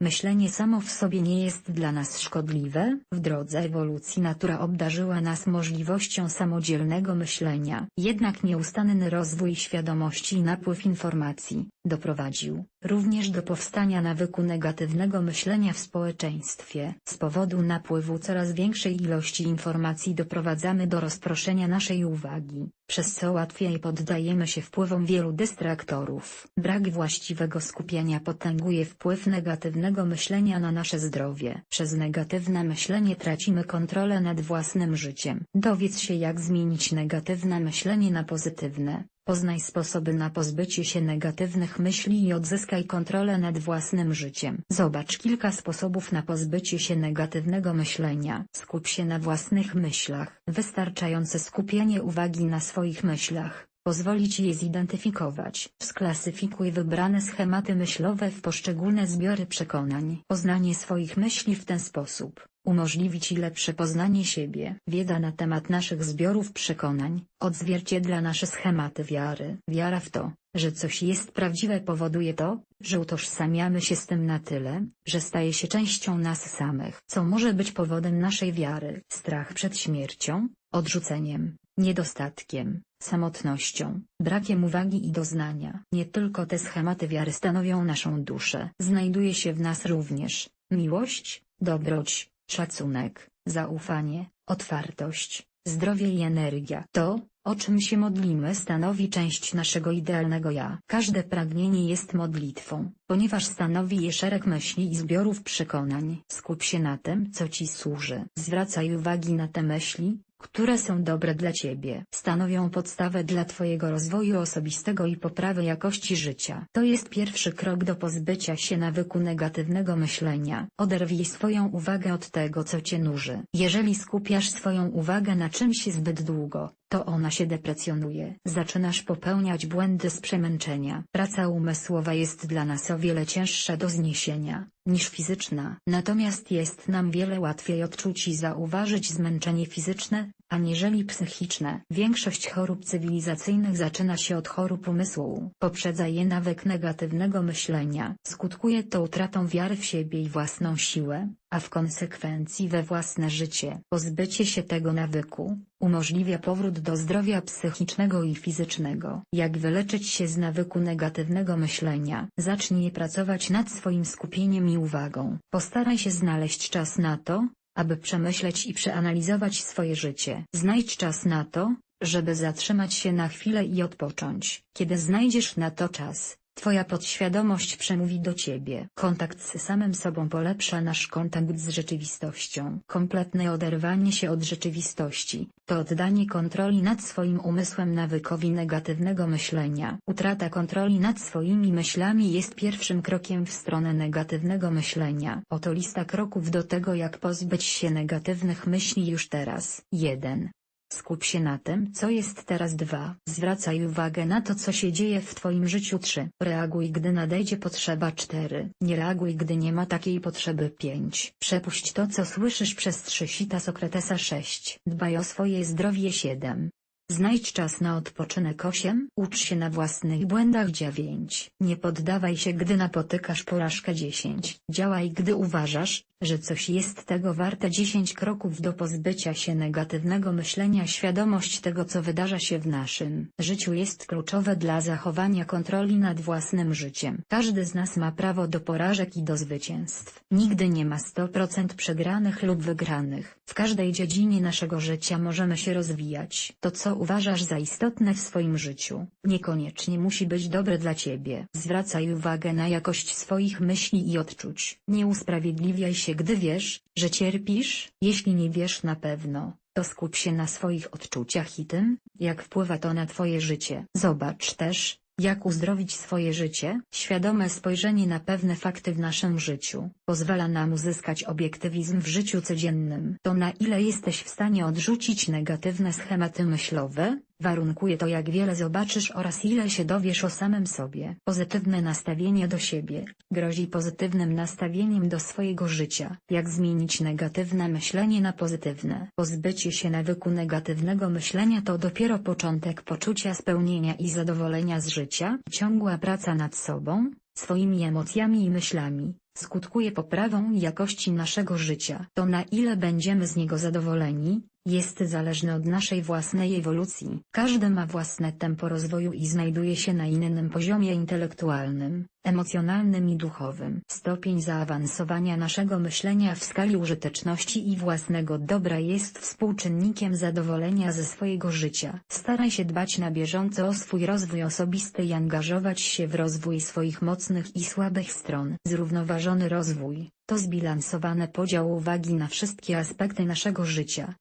Myślenie samo w sobie nie jest dla nas szkodliwe, w drodze ewolucji natura obdarzyła nas możliwością samodzielnego myślenia. Jednak nieustanny rozwój świadomości i napływ informacji, doprowadził, również do powstania nawyku negatywnego myślenia w społeczeństwie. Z powodu napływu coraz większej ilości informacji doprowadzamy do rozproszenia naszej uwagi, przez co łatwiej poddajemy się wpływom wielu dystraktorów. Brak właściwego skupienia potęguje wpływ negatywnego myślenia na nasze zdrowie. Przez negatywne myślenie tracimy kontrolę nad własnym życiem. Dowiedz się jak zmienić negatywne myślenie na pozytywne. Poznaj sposoby na pozbycie się negatywnych myśli i odzyskaj kontrolę nad własnym życiem. Zobacz kilka sposobów na pozbycie się negatywnego myślenia. Skup się na własnych myślach. Wystarczające skupienie uwagi na swoich myślach pozwoli Ci je zidentyfikować. Sklasyfikuj wybrane schematy myślowe w poszczególne zbiory przekonań. Poznanie swoich myśli w ten sposób umożliwi Ci lepsze poznanie siebie. Wiedza na temat naszych zbiorów przekonań odzwierciedla nasze schematy wiary. Wiara w to, że coś jest prawdziwe powoduje to, że utożsamiamy się z tym na tyle, że staje się częścią nas samych. Co może być powodem naszej wiary? Strach przed śmiercią, odrzuceniem, niedostatkiem, samotnością, brakiem uwagi i doznania. Nie tylko te schematy wiary stanowią naszą duszę. Znajduje się w nas również miłość, dobroć, szacunek, zaufanie, otwartość, zdrowie i energia. To, o czym się modlimy stanowi część naszego idealnego ja. Każde pragnienie jest modlitwą, ponieważ stanowi je szereg myśli i zbiorów przekonań. Skup się na tym, co Ci służy. Zwracaj uwagi na te myśli, które są dobre dla Ciebie. Stanowią podstawę dla Twojego rozwoju osobistego i poprawy jakości życia. To jest pierwszy krok do pozbycia się nawyku negatywnego myślenia. Oderwij swoją uwagę od tego co Cię nuży. Jeżeli skupiasz swoją uwagę na czymś zbyt długo, to ona się deprecjonuje. Zaczynasz popełniać błędy z przemęczenia. Praca umysłowa jest dla nas o wiele cięższa do zniesienia, niż fizyczna. Natomiast jest nam wiele łatwiej odczuć i zauważyć zmęczenie fizyczne, aniżeli psychiczne. Większość chorób cywilizacyjnych zaczyna się od chorób umysłu. Poprzedza je nawyk negatywnego myślenia. Skutkuje to utratą wiary w siebie i własną siłę, a w konsekwencji we własne życie. Pozbycie się tego nawyku, umożliwia powrót do zdrowia psychicznego i fizycznego. Jak wyleczyć się z nawyku negatywnego myślenia? Zacznij pracować nad swoim skupieniem i uwagą. Postaraj się znaleźć czas na to, aby przemyśleć i przeanalizować swoje życie. Znajdź czas na to, żeby zatrzymać się na chwilę i odpocząć. Kiedy znajdziesz na to czas, Twoja podświadomość przemówi do Ciebie. Kontakt z samym sobą polepsza nasz kontakt z rzeczywistością. Kompletne oderwanie się od rzeczywistości, to oddanie kontroli nad swoim umysłem nawykowi negatywnego myślenia. Utrata kontroli nad swoimi myślami jest pierwszym krokiem w stronę negatywnego myślenia. Oto lista kroków do tego jak pozbyć się negatywnych myśli już teraz. 1. Skup się na tym, co jest teraz 2. Zwracaj uwagę na to, co się dzieje w Twoim życiu 3. Reaguj, gdy nadejdzie potrzeba 4. Nie reaguj, gdy nie ma takiej potrzeby 5. Przepuść to, co słyszysz przez 3. Sita Sokratesa 6. Dbaj o swoje zdrowie 7. Znajdź czas na odpoczynek 8. Ucz się na własnych błędach 9. Nie poddawaj się gdy napotykasz porażkę 10. Działaj gdy uważasz, że coś jest tego warte 10 kroków do pozbycia się negatywnego myślenia Świadomość tego co wydarza się w naszym życiu jest kluczowe dla zachowania kontroli nad własnym życiem. Każdy z nas ma prawo do porażek i do zwycięstw. Nigdy nie ma 100% przegranych lub wygranych. W każdej dziedzinie naszego życia możemy się rozwijać. To co uważasz za istotne w swoim życiu, niekoniecznie musi być dobre dla ciebie. Zwracaj uwagę na jakość swoich myśli i odczuć. Nie usprawiedliwiaj się gdy wiesz, że cierpisz, jeśli nie wiesz na pewno, to skup się na swoich odczuciach i tym, jak wpływa to na twoje życie. Zobacz też, jak uzdrowić swoje życie? Świadome spojrzenie na pewne fakty w naszym życiu pozwala nam uzyskać obiektywizm w życiu codziennym. To na ile jesteś w stanie odrzucić negatywne schematy myślowe, warunkuje to jak wiele zobaczysz oraz ile się dowiesz o samym sobie. Pozytywne nastawienie do siebie grozi pozytywnym nastawieniem do swojego życia. Jak zmienić negatywne myślenie na pozytywne? Pozbycie się nawyku negatywnego myślenia to dopiero początek poczucia spełnienia i zadowolenia z życia. Ciągła praca nad sobą, swoimi emocjami i myślami, skutkuje poprawą jakości naszego życia. To na ile będziemy z niego zadowoleni, jest zależne od naszej własnej ewolucji. Każdy ma własne tempo rozwoju i znajduje się na innym poziomie intelektualnym, emocjonalnym i duchowym. Stopień zaawansowania naszego myślenia w skali użyteczności i własnego dobra jest współczynnikiem zadowolenia ze swojego życia. Staraj się dbać na bieżąco o swój rozwój osobisty i angażować się w rozwój swoich mocnych i słabych stron. Zrównoważony rozwój to zbilansowany podział uwagi na wszystkie aspekty naszego życia.